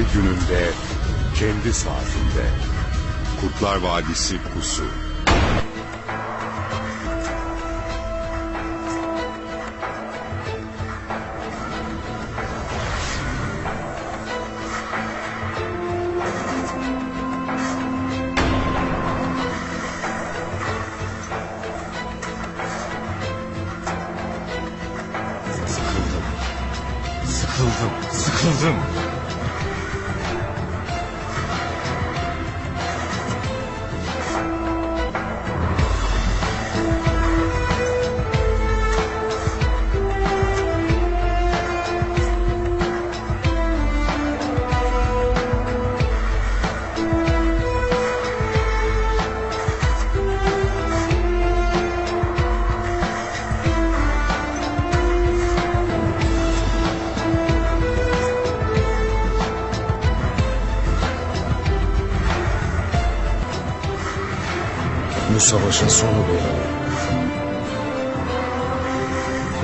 kendi gününde, kendi saatinde. Kurtlar Vadisi Pusu. Sıkıldım. Sıkıldım. Sıkıldım. Bu savaşın sonu böyle.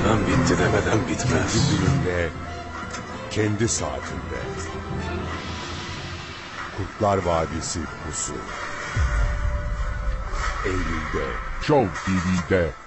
Ben bitti demeden bitmez. gününde, kendi saatinde. Kurtlar Vadisi Pusu. Eylül'de Show TV'de.